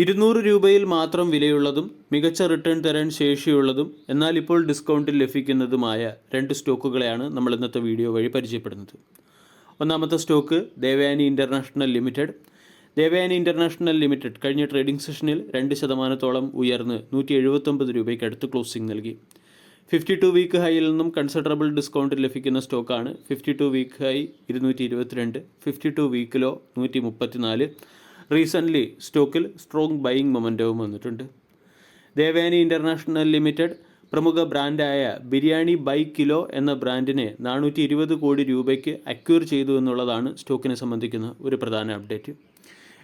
ഇരുന്നൂറ് രൂപയിൽ മാത്രം വിലയുള്ളതും മികച്ച റിട്ടേൺ തരാൻ ശേഷിയുള്ളതും എന്നാൽ ഇപ്പോൾ ഡിസ്കൗണ്ടിൽ ലഭിക്കുന്നതുമായ രണ്ട് സ്റ്റോക്കുകളെയാണ് നമ്മൾ ഇന്നത്തെ വീഡിയോ വഴി പരിചയപ്പെടുന്നത്. ഒന്നാമത്തെ stock Devyani international limited. Devyani international limited കഴിഞ്ഞ ട്രേഡിംഗ് സെഷനിൽ രണ്ട് ശതമാനത്തോളം ഉയർന്ന് നൂറ്റി എഴുപത്തൊമ്പത് രൂപയ്ക്ക് അടുത്ത് ക്ലോസിംഗ് നൽകി. ഫിഫ്റ്റി ടു വീക്ക് ഹൈയിൽ നിന്നും കൺസിഡറബിൾ ഡിസ്കൗണ്ട് ലഭിക്കുന്ന സ്റ്റോക്കാണ് ഫിഫ്റ്റി ടു വീക്ക് ഹൈ ഇരുന്നൂറ്റി ഇരുപത്തിരണ്ട് ഫിഫ്റ്റി ടു വീക്കിലോ നൂറ്റി മുപ്പത്തിനാല് റീസെന്റ്ലി സ്റ്റോക്കിൽ സ്ട്രോങ് ബൈയിങ് മൊമെന്റവും വന്നിട്ടുണ്ട്. ദേവയാനി ഇന്റർനാഷണൽ ലിമിറ്റഡ് പ്രമുഖ ബ്രാൻഡായ ബിരിയാണി ബൈ കിലോ എന്ന ബ്രാൻഡിനെ നാനൂറ്റി ഇരുപത് കോടി രൂപയ്ക്ക് അക്യൂർ ചെയ്തു എന്നുള്ളതാണ് സ്റ്റോക്കിനെ സംബന്ധിക്കുന്ന ഒരു പ്രധാന അപ്ഡേറ്റ്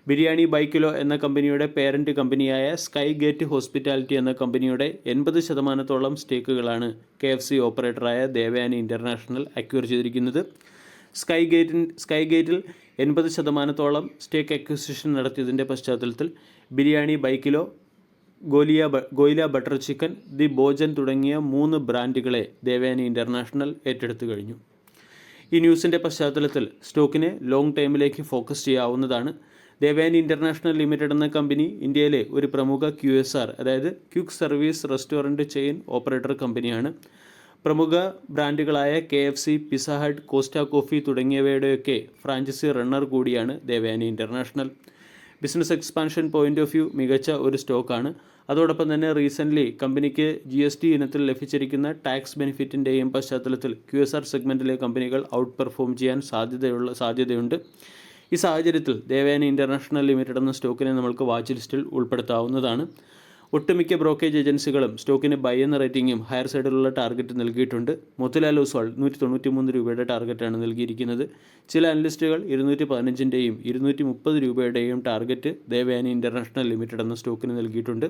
ബിരിയാണി ബൈ കിലോ എന്ന കമ്പനിയുടെ പേരന്റ് കമ്പനിയായ സ്കൈ ഗേറ്റ് ഹോസ്പിറ്റാലിറ്റി എന്ന കമ്പനിയുടെ എൺപത് ശതമാനത്തോളം സ്റ്റേക്കുകളാണ് കെ എഫ് സി ഓപ്പറേറ്ററായ ദേവയാനി ഇന്റർനാഷണൽ അക്യൂർ ചെയ്തിരിക്കുന്നത്. സ്കൈ ഗേറ്റിൻ സ്കൈ ഗേറ്റിൽ എൺപത് ശതമാനത്തോളം സ്റ്റേക്ക് അക്വിസിഷൻ നടത്തിയതിന്റെ പശ്ചാത്തലത്തിൽ biryani ബൈക്കിലോ ഗോലിയ Goila butter chicken the Bhojan തുടങ്ങിയ മൂന്ന് ബ്രാൻഡുകളെ ദേവയാനി ഇന്റർനാഷണൽ ഏറ്റെടുത്തു കഴിഞ്ഞു. ഈ ന്യൂസിന്റെ പശ്ചാത്തലത്തിൽ സ്റ്റോക്കിനെ ലോങ് ടൈമിലേക്ക് ഫോക്കസ് ചെയ്യാവുന്നതാണ്. ദേവയാനി ഇന്റർനാഷണൽ ലിമിറ്റഡ് എന്ന കമ്പനി ഇന്ത്യയിലെ ഒരു പ്രമുഖ ക്യു എസ് ആർ അതായത് quick service restaurant chain operator കമ്പനിയാണ്. പ്രമുഖ ബ്രാൻഡുകളായ K F C Pizza Hut Costa Coffee തുടങ്ങിയവയുടെയൊക്കെ franchise runner കൂടിയാണ് Devyani international business expansion point of view മികച്ച ഒരു സ്റ്റോക്കാണ്. അതോടൊപ്പം തന്നെ റീസെന്റ്ലി കമ്പനിക്ക് ജി എസ് ടി ഇനത്തിൽ ലഭിച്ചിരിക്കുന്ന ടാക്സ് ബെനിഫിറ്റിന്റെയും പശ്ചാത്തലത്തിൽ ക്യു എസ് ആർ സെഗ്മെന്റിലെ കമ്പനികൾ ഔട്ട് പെർഫോം ചെയ്യാൻ സാധ്യതയുള്ള സാധ്യതയുണ്ട്. ഈ സാഹചര്യത്തിൽ ദേവയാനി ഇന്റർനാഷണൽ ലിമിറ്റഡ് എന്ന സ്റ്റോക്കിനെ നമ്മൾക്ക് വാച്ച് ലിസ്റ്റിൽ ഉൾപ്പെടുത്താവുന്നതാണ്. ഒട്ടുമിക്ക ബ്രോക്കേജ് ഏജൻസികളും സ്റ്റോക്കിന് ബൈ എന്ന റേറ്റിംഗും ഹയർ സൈഡിലുള്ള ടാർഗറ്റ് നൽകിയിട്ടുണ്ട്. മോത്തിലാൽ ഒസ്വാൾ നൂറ്റി തൊണ്ണൂറ്റി മൂന്ന് രൂപയുടെ ടാർഗറ്റാണ് നൽകിയിരിക്കുന്നത്. ചില അനലിസ്റ്റുകൾ ഇരുന്നൂറ്റി പതിനഞ്ചിന്റെയും ഇരുന്നൂറ്റി മുപ്പത് രൂപയുടെയും ടാർഗറ്റ് ദേവയാനി ഇന്റർനാഷണൽ ലിമിറ്റഡ് എന്ന സ്റ്റോക്കിന് നൽകിയിട്ടുണ്ട്.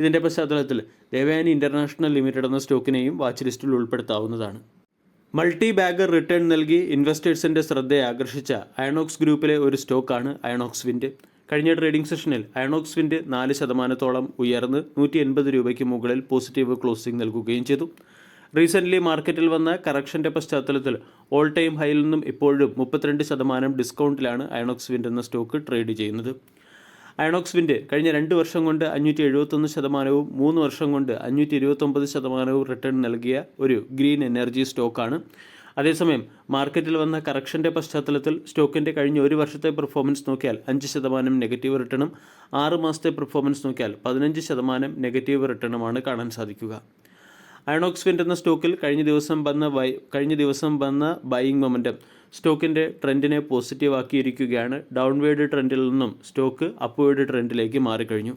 ഇതിന്റെ പശ്ചാത്തലത്തിൽ ദേവയാനി ഇന്റർനാഷണൽ ലിമിറ്റഡ് എന്ന സ്റ്റോക്കിനെയും വാച്ച് ലിസ്റ്റിൽ ഉൾപ്പെടുത്താവുന്നതാണ്. മൾട്ടി ബാഗർ റിട്ടേൺ നൽകി ഇൻവെസ്റ്റേഴ്സിന്റെ ശ്രദ്ധയെ ആകർഷിച്ച അയണോക്സ് ഗ്രൂപ്പിലെ ഒരു സ്റ്റോക്കാണ് അയണോക്സ് വിൻഡ് കഴിഞ്ഞ ട്രേഡിംഗ് സെഷനിൽ അയണോക്സ് വിൻഡ് നാല് ശതമാനത്തോളം ഉയർന്ന് നൂറ്റി എൺപത് രൂപയ്ക്ക് മുകളിൽ പോസിറ്റീവ് ക്ലോസിംഗ് നൽകുകയും ചെയ്തു. റീസെന്റ്ലി മാർക്കറ്റിൽ വന്ന കറക്ഷന്റെ പശ്ചാത്തലത്തിൽ ഓൾ ടൈം ഹൈയിൽ നിന്നും ഇപ്പോഴും മുപ്പത്തിരണ്ട് ശതമാനം ഡിസ്കൗണ്ടിലാണ് അയണോക്സ് വിൻഡ് എന്ന സ്റ്റോക്ക് ട്രേഡ് ചെയ്യുന്നത്. അയണോക്സ് വിൻഡ് കഴിഞ്ഞ രണ്ട് വർഷം കൊണ്ട് അഞ്ഞൂറ്റി എഴുപത്തൊന്ന് ശതമാനവും മൂന്ന് വർഷം കൊണ്ട് അഞ്ഞൂറ്റി ഇരുപത്തൊമ്പത് ശതമാനവും റിട്ടേൺ നൽകിയ ഒരു ഗ്രീൻ എനർജി സ്റ്റോക്കാണ്. അതേസമയം മാർക്കറ്റിൽ വന്ന കറക്ഷന്റെ പശ്ചാത്തലത്തിൽ സ്റ്റോക്കിന്റെ കഴിഞ്ഞ ഒരു വർഷത്തെ പെർഫോമൻസ് നോക്കിയാൽ അഞ്ച് ശതമാനം നെഗറ്റീവ് റിട്ടേണും ആറ് മാസത്തെ പെർഫോമൻസ് നോക്കിയാൽ പതിനഞ്ച് ശതമാനം നെഗറ്റീവ് റിട്ടേണുമാണ് കാണാൻ സാധിക്കുക. അയണോക്സ് വിൻഡ് എന്ന സ്റ്റോക്കിൽ കഴിഞ്ഞ ദിവസം വന്ന ബൈ കഴിഞ്ഞ ദിവസം വന്ന ബൈയിങ് മൊമെന്റം സ്റ്റോക്കിന്റെ ട്രെൻഡിനെ പോസിറ്റീവ് ആക്കിയിരിക്കുകയാണ് ഡൗൺവേർഡ് ട്രെൻഡിൽ നിന്നും സ്റ്റോക്ക് അപ്വേർഡ് ട്രെൻഡിലേക്ക് മാറിക്കഴിഞ്ഞു.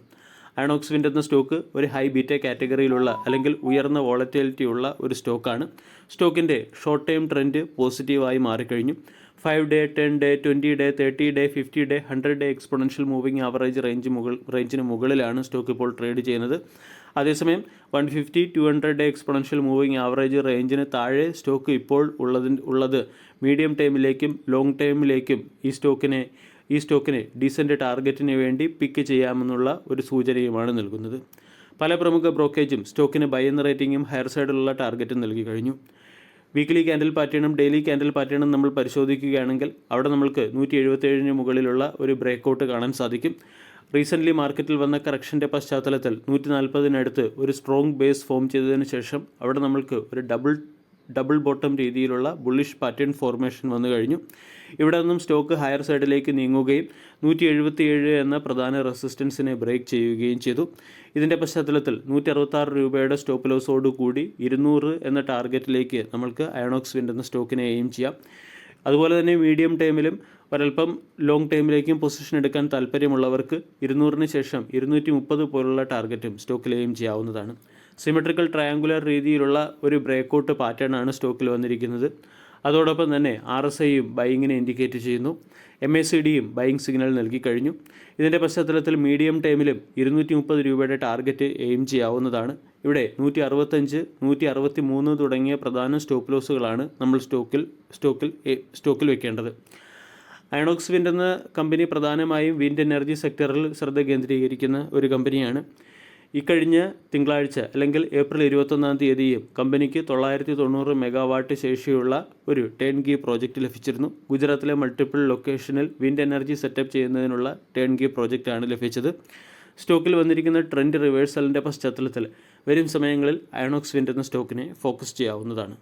അയണോക്സ് വിൻഡ് എന്ന സ്റ്റോക്ക് ഒരു ഹൈ ബീറ്റ കാറ്റഗറിയിലുള്ള അല്ലെങ്കിൽ ഉയർന്ന വോളറ്റിലിറ്റി ഉള്ള ഒരു സ്റ്റോക്കാണ്. സ്റ്റോക്കിന്റെ ഷോർട്ട് ടൈം ട്രെൻഡ് പോസിറ്റീവായി മാറിക്കഴിഞ്ഞു. Five day ten day twenty day thirty day fifty day hundred day exponential moving average range മുകൾ റേഞ്ചിന് മുകളിലാണ് സ്റ്റോക്ക് ഇപ്പോൾ ട്രേഡ് ചെയ്യുന്നത്. അതേസമയം one fifty two hundred day exponential moving average റേഞ്ചിന് താഴെ സ്റ്റോക്ക് ഇപ്പോൾ ഉള്ളതിന് ഉള്ളത് മീഡിയം ടൈമിലേക്കും ലോങ് ടൈമിലേക്കും ഈ സ്റ്റോക്കിനെ ഈ സ്റ്റോക്കിനെ ഡീസന്റ് ടാർഗറ്റിന് വേണ്ടി പിക്ക് ചെയ്യാമെന്നുള്ള ഒരു സൂചനയുമാണ് നൽകുന്നത്. പല പ്രമുഖ ബ്രോക്കേജും സ്റ്റോക്കിന് ബൈ എന്ന റേറ്റിംഗും ഹയർ സൈഡിലുള്ള ടാർഗറ്റും നൽകി കഴിഞ്ഞു. വീക്ക്ലി ക്യാൻഡിൽ പാറ്റേണും ഡെയിലി ക്യാൻഡിൽ പാറ്റേണും നമ്മൾ പരിശോധിക്കുകയാണെങ്കിൽ അവിടെ നമ്മൾക്ക് നൂറ്റി എഴുപത്തേഴിന് മുകളിലുള്ള ഒരു ബ്രേക്കൗട്ട് കാണാൻ സാധിക്കും. റീസെന്റ്ലി മാർക്കറ്റിൽ വന്ന കറക്ഷന്റെ പശ്ചാത്തലത്തിൽ നൂറ്റി നാൽപ്പതിനടുത്ത് ഒരു സ്ട്രോങ് ബേസ് ഫോം ചെയ്തതിന് ശേഷം അവിടെ നമ്മൾക്ക് ഒരു ഡബിൾ ഡബിൾ ബോട്ടം രീതിയിലുള്ള ബുള്ളിഷ് പാറ്റേൺ ഫോർമേഷൻ വന്നു കഴിഞ്ഞു. ഇവിടെ നിന്നും സ്റ്റോക്ക് ഹയർ സൈഡിലേക്ക് നീങ്ങുകയും നൂറ്റി എഴുപത്തിയേഴ് എന്ന പ്രധാന റെസിസ്റ്റൻസിനെ ബ്രേക്ക് ചെയ്യുകയും ചെയ്തു. ഇതിന്റെ പശ്ചാത്തലത്തിൽ നൂറ്റി അറുപത്താറ് രൂപയുടെ സ്റ്റോപ്പ് ലോസോട് കൂടി ഇരുന്നൂറ് എന്ന ടാർഗറ്റിലേക്ക് നമ്മൾക്ക് അയണോക്സ് വിൻഡ് എന്ന സ്റ്റോക്കിനെ എയിം ചെയ്യാം. അതുപോലെ തന്നെ മീഡിയം ടൈമിലും ഒരൽപ്പം ലോങ് ടൈമിലേക്കും പൊസിഷൻ എടുക്കാൻ താല്പര്യമുള്ളവർക്ക് ഇരുന്നൂറിന് ശേഷം ഇരുന്നൂറ്റി മുപ്പത് പോലുള്ള ടാർഗറ്റും സ്റ്റോക്കിൽ എയിം ചെയ്യാവുന്നതാണ്. സിമെട്രിക്കൽ ട്രയാങ്കുലർ രീതിയിലുള്ള ഒരു ബ്രേക്കൗട്ട് പാറ്റേൺ ആണ് സ്റ്റോക്കിൽ വന്നിരിക്കുന്നത്. അതോടൊപ്പം തന്നെ ആർ എസ് ഐയും ബൈങ്ങിനെ ഇൻഡിക്കേറ്റ് ചെയ്യുന്നു. എം എ സി ഡിയും ബൈങ് സിഗ്നൽ നൽകി കഴിഞ്ഞു. ഇതിന്റെ പശ്ചാത്തലത്തിൽ മീഡിയം ടൈമിലും ഇരുന്നൂറ്റി മുപ്പത് രൂപയുടെ ടാർഗറ്റ് എയിം ചെയ്യാവുന്നതാണ്. ഇവിടെ നൂറ്റി അറുപത്തഞ്ച് നൂറ്റി അറുപത്തി മൂന്ന് തുടങ്ങിയ പ്രധാന സ്റ്റോപ്പ് ലോസുകളാണ് നമ്മൾ സ്റ്റോക്കിൽ സ്റ്റോക്കിൽ സ്റ്റോക്കിൽ വെക്കേണ്ടത്. അയണോക്സ് വിൻഡ് എന്ന കമ്പനി പ്രധാനമായും വിൻഡ് എനർജി സെക്ടറിൽ ശ്രദ്ധ കേന്ദ്രീകരിക്കുന്ന ഒരു കമ്പനിയാണ് ഇക്കഴിഞ്ഞ തിങ്കളാഴ്ച അല്ലെങ്കിൽ ഏപ്രിൽ ഇരുപത്തൊന്നാം തീയതിയും കമ്പനിക്ക് തൊള്ളായിരത്തി തൊണ്ണൂറ് മെഗാവാട്ട് ശേഷിയുള്ള ഒരു ടേൺ ഗീ പ്രോജക്റ്റ് ലഭിച്ചിരുന്നു. ഗുജറാത്തിലെ മൾട്ടിപ്പിൾ ലൊക്കേഷനിൽ വിൻഡ് എനർജി സെറ്റപ്പ് ചെയ്യുന്നതിനുള്ള ടേൺ ഗീ പ്രോജക്റ്റാണ് ലഭിച്ചത്. സ്റ്റോക്കിൽ വന്നിരിക്കുന്ന ട്രെൻഡ് റിവേഴ്സലിന്റെ പശ്ചാത്തലത്തിൽ വരും സമയങ്ങളിൽ അയണോക്സ് വിൻഡ് എന്ന സ്റ്റോക്കിനെ ഫോക്കസ് ചെയ്യാവുന്നതാണ്.